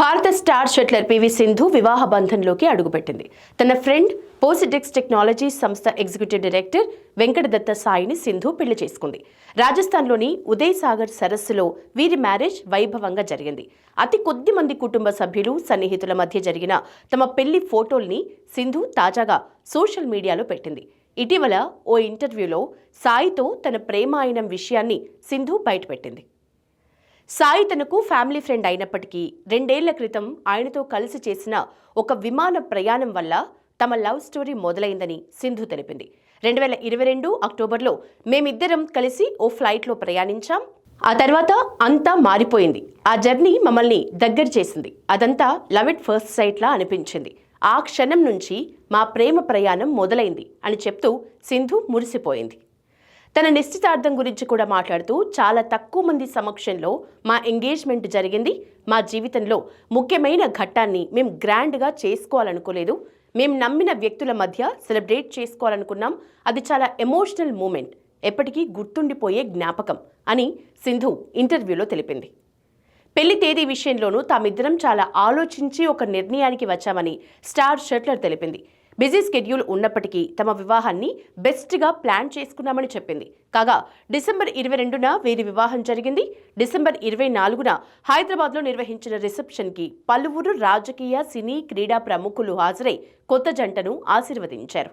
భారత star shuttler PV Sindhu వివాహ బంధంలోకి అడుగుపెట్టింది. తన ఫ్రెండ్ పోసిడెక్స్ టెక్నాలజీ సంస్థ ఎగ్జిక్యూటివ్ డైరెక్టర్ వెంకటదత్త సాయిని సింధు పెళ్ళి చేసుకుంది. రాజస్థాన్లోని ఉదయ్ సాగర్ సరస్సులో వీరి మ్యారేజ్ వైభవంగా జరిగింది. అతి కొద్ది మంది కుటుంబ సభ్యులు సన్నిహితుల మధ్య జరిగిన తమ పెళ్ళి ఫోటోల్ని సింధు తాజాగా సోషల్ మీడియాలో పెట్టింది. ఇటీవల ఓ ఇంటర్వ్యూలో సాయితో తన ప్రేమాయణం విషయాన్ని సింధు బయటపెట్టింది. సాయి తనకు ఫ్యామిలీ ఫ్రెండ్ అయినప్పటికీ రెండేళ్ళ క్రితం ఆయనతో కలిసి చేసిన ఒక విమాన ప్రయాణం వల్ల తమ లవ్ స్టోరీ మొదలైందని సింధు తెలిపింది. రెండు వేల ఇరవై రెండు అక్టోబర్లో మేమిద్దరం కలిసి ఓ ఫ్లైట్లో ప్రయాణించాం. ఆ తర్వాత అంతా మారిపోయింది. ఆ జర్నీ మమ్మల్ని దగ్గర చేసింది. అదంతా లవ్ ఇట్ ఫస్ట్ సైట్లా అనిపించింది. ఆ క్షణం నుంచి మా ప్రేమ ప్రయాణం మొదలైంది అని చెప్తూ సింధు మురిసిపోయింది. తన నిశ్చితార్థం గురించి కూడా మాట్లాడుతూ చాలా తక్కువ మంది సమక్షంలో మా ఎంగేజ్మెంట్ జరిగింది. మా జీవితంలో ముఖ్యమైన ఘట్టాన్ని మేము గ్రాండ్గా చేసుకోవాలనుకోలేదు. మేము నమ్మిన వ్యక్తుల మధ్య సెలబ్రేట్ చేసుకోవాలనుకున్నాం. అది చాలా ఎమోషనల్ మూమెంట్. ఎప్పటికీ గుర్తుండిపోయే జ్ఞాపకం అని సింధు ఇంటర్వ్యూలో తెలిపింది. పెళ్ళి తేదీ విషయంలోనూ తామిద్దరం చాలా ఆలోచించి ఒక నిర్ణయానికి వచ్చామని స్టార్ షట్లర్ తెలిపింది. బిజీ స్కెడ్యూల్ ఉన్నప్పటికీ తమ వివాహాన్ని బెస్ట్గా ప్లాన్ చేసుకున్నామని చెప్పింది. కాగా డిసెంబర్ ఇరవై రెండున వీరి వివాహం జరిగింది. డిసెంబర్ ఇరవై నాలుగున హైదరాబాద్లో నిర్వహించిన రిసెప్షన్కి పలువురు రాజకీయ సినీ క్రీడా ప్రముఖులు హాజరై కొత్త జంటను ఆశీర్వదించారు.